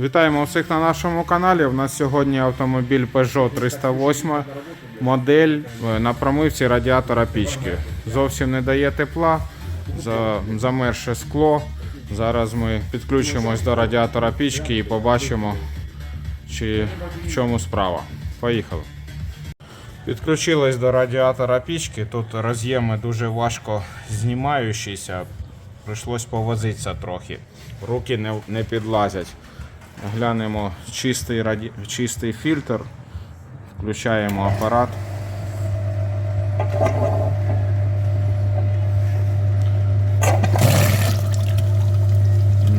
Вітаємо всіх на нашому каналі. У нас сьогодні автомобіль Peugeot 308 модель е, на промивці радіатора пічки. Зовсім не дає тепла, замерше скло. Зараз ми підключимось до радіатора пічки і побачимо, чи в чому справа. Поїхали. Підключились до радіатора пічки. Тут роз'єми дуже важко знімаючіся. Прийшлось повозитися трохи. Руки не, не підлазять. Глянемо чистий, раді... чистий фільтр. Включаємо апарат.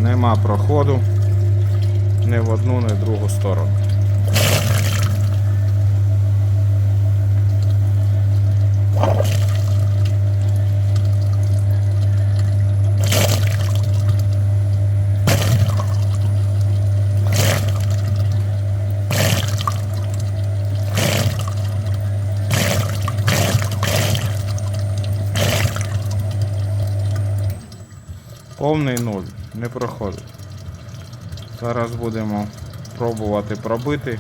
Нема проходу ні в одну, ні в другу сторону. Повний нуль, не проходить. Зараз будемо пробувати пробити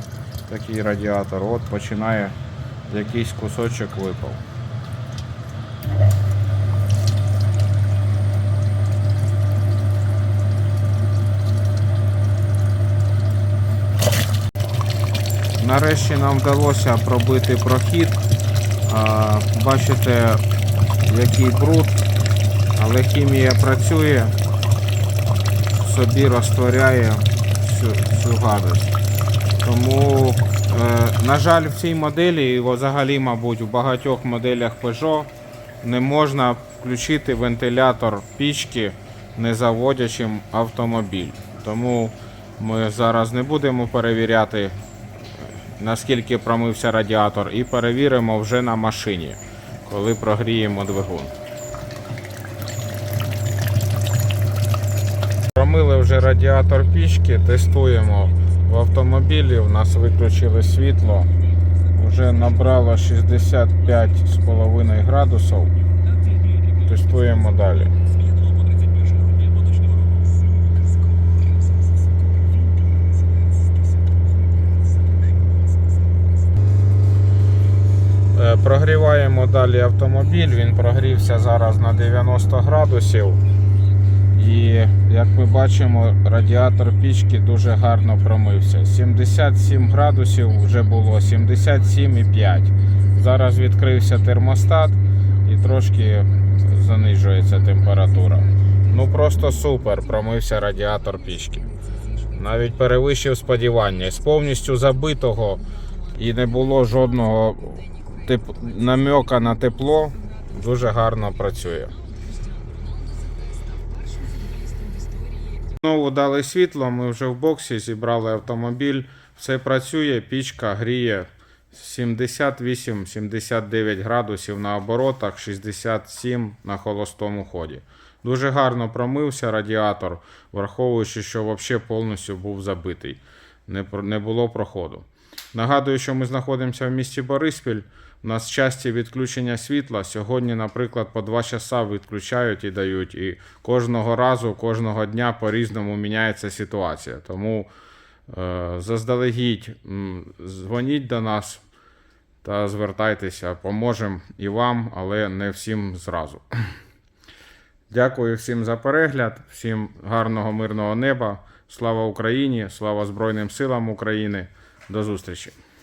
такий радіатор. От починає якийсь кусочок випав. Нарешті нам вдалося пробити прохід. Бачите, який бруд, але хімія працює, собі розтворяє всю, всю гадость. Тому, е, на жаль, в цій моделі, і взагалі, мабуть, у багатьох моделях Peugeot не можна включити вентилятор пічки, не заводячи автомобіль. Тому ми зараз не будемо перевіряти, наскільки промився радіатор, і перевіримо вже на машині, коли прогріємо двигун. Вже радіатор пічки, тестуємо в автомобілі. У нас виключили світло. Вже набрало 65,5 градусів. Тестуємо далі. Е, Прогріваємо далі автомобіль. Він прогрівся зараз на 90 градусів. І як ми бачимо, радіатор пічки дуже гарно промився. 77 градусів вже було, 77,5. Зараз відкрився термостат і трошки занижується температура. Ну просто супер, промився радіатор пічки. Навіть перевищив сподівання. З повністю забитого і не було жодного теп... намека на тепло. Дуже гарно працює. Знову дали світло, ми вже в боксі зібрали автомобіль. Все працює, пічка гріє 78-79 градусів на оборотах, 67 на холостому ході. Дуже гарно промився радіатор, враховуючи, що взагалі повністю був забитий. Не, було проходу. Нагадую, що ми знаходимося в місті Бориспіль. У нас часті відключення світла. Сьогодні, наприклад, по 2 часа відключають і дають. І кожного разу, кожного дня по-різному міняється ситуація. Тому е, заздалегідь дзвоніть до нас та звертайтеся, поможемо і вам, але не всім зразу. Дякую всім за перегляд, всім гарного мирного неба. Слава Україні! Слава Збройним силам України! До зустрічі!